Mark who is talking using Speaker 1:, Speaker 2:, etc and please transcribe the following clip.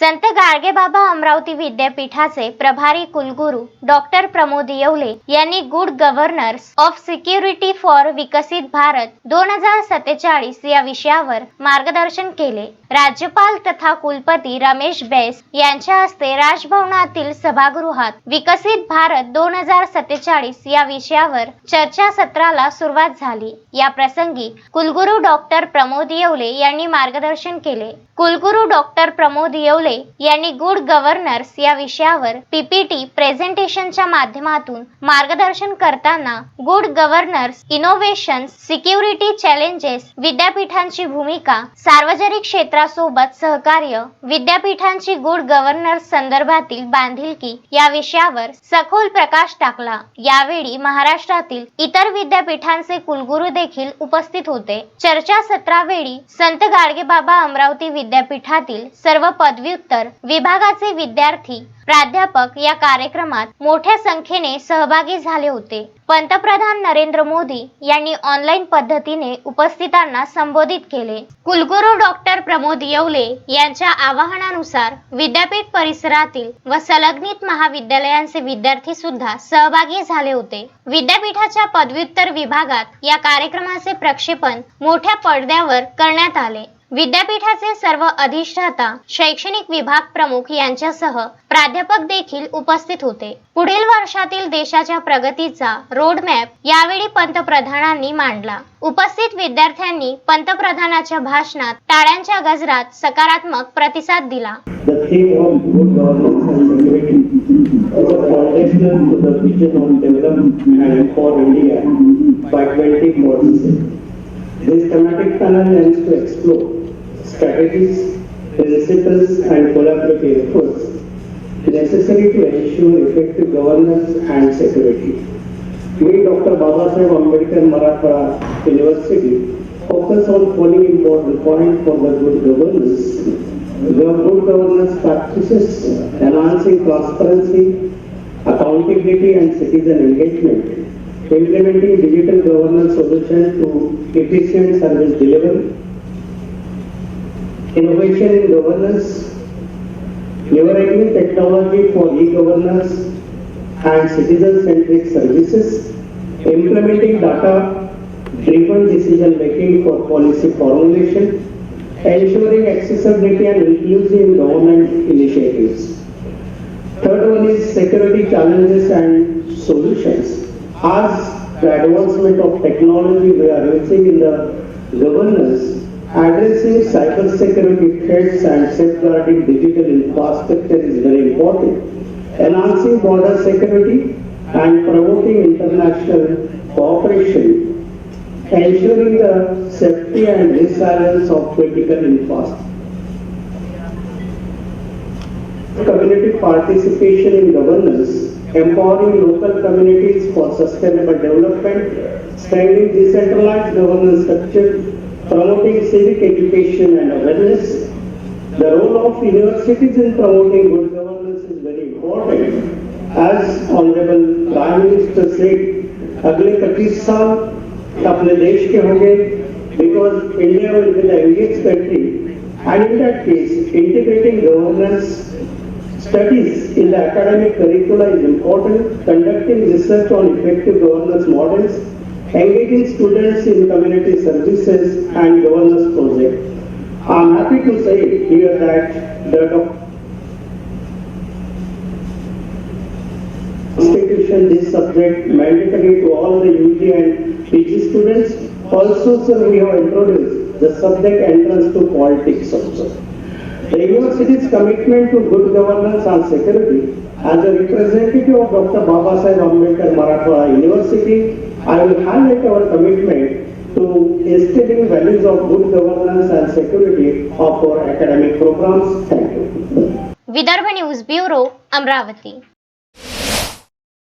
Speaker 1: संत गाडगेबाबा अमरावती विद्यापीठाचे प्रभारी कुलगुरू डॉक्टर प्रमोद येवले यांनी good governance of security for Viksit Bharat दोन हजार सत्तेचाळीस या विषयावर मार्गदर्शन केले. राज्यपाल तथा कुलपती रमेश बैस यांच्या हस्ते राजभवनातील सभागृहात विकसित भारत दोन हजार सत्तेचाळीस या विषयावर चर्चासत्राला सुरुवात झाली. या प्रसंगी कुलगुरू डॉक्टर प्रमोद येवले यांनी मार्गदर्शन केले. कुलगुरू डॉक्टर प्रमोद येवले यांनी गुड गव्हर्नर्स या विषयावर पीपीटी प्रेझेंटेशनच्या माध्यमातून मार्गदर्शन करताना good governance innovation security challenges विद्यापीठांची भूमिका सार्वजनिक क्षेत्रासोबत सहकार्य विद्यापीठांची गुड गव्हर्नर्स संदर्भातील बांधिलकी या विषयावर सखोल प्रकाश टाकला. यावेळी महाराष्ट्रातील इतर विद्यापीठांचे कुलगुरू देखील उपस्थित होते. चर्चासत्रावेळी संत गाडगेबाबा अमरावती विद्यापीठातील सर्व पदवी पदव्युत्तर विभागाचे विद्यार्थी प्राध्यापक या कार्यक्रमात मोठ्या संख्येने सहभागी झाले होते. पंतप्रधान नरेंद्र मोदी यांनी ऑनलाईन पद्धतीने उपस्थितांना संबोधित केले. कुलगुरू डॉक्टर प्रमोद येवले यांच्या आवाहनानुसार विद्यापीठ परिसरातील व संलग्नित महाविद्यालयांचे विद्यार्थी सुद्धा सहभागी झाले होते. विद्यापीठाच्या पदव्युत्तर विभागात या कार्यक्रमाचे प्रक्षेपण मोठ्या पडद्यावर करण्यात आले. विद्यापीठाचे सर्व अधिष्ठाता शैक्षणिक विभाग प्रमुख यांच्यासह प्राध्यापक देखील उपस्थित होते. पुढील वर्षातील देशाच्या प्रगतीचा रोडमॅप यावेळी पंतप्रधानांनी मांडला. उपस्थित विद्यार्थ्यांनी पंतप्रधानाच्या भाषणात टाळ्यांच्या गजरात सकारात्मक प्रतिसाद दिला.
Speaker 2: This thematic panel aims to explore strategies, principles and collaborative efforts necessary to ensure effective governance and security. We, Dr. Babasaheb Ambedkar Marathwada University, focus on following important points for the good governance the good governance practices enhancing transparency, accountability and citizen engagement, implementing digital governance solutions to efficient service delivery, innovation in governance, leveraging technology for e-governance and citizen-centric services, implementing data-driven decision-making for policy formulation, ensuring accessibility and inclusive in government initiatives. Third one is security challenges and solutions. As the advancement of technology we are using in the governance, addressing cyber security threats and safeguarding digital infrastructure is very important. Enhancing border security and promoting international cooperation ensuring the safety and resilience of critical infrastructure. Community participation in governance, empowering local communities for sustainable development, strengthening decentralized governance structure, promoting civic education and awareness. The role of universities in promoting good governance is very important. As Honorable Prime Minister said, अगले 25 साल अपने देश के होंगे because India will be the youngest country and in that case integrating governance studies in the academic curricula is important conducting research on effective governance models engaging students in community services and governance projects i'm happy to say here that the institution this subject mandatory to all the UG and PG students. Also, sir, we have introduced the subject entrance to politics also. The university's commitment to good governance and security as a representative of Dr. Baba Sahib Ambedkar Marathwada University, I will highlight our commitment to instilling values of good governance and security of our academic programs. Thank you.
Speaker 1: Vidarbha news bureau Amravati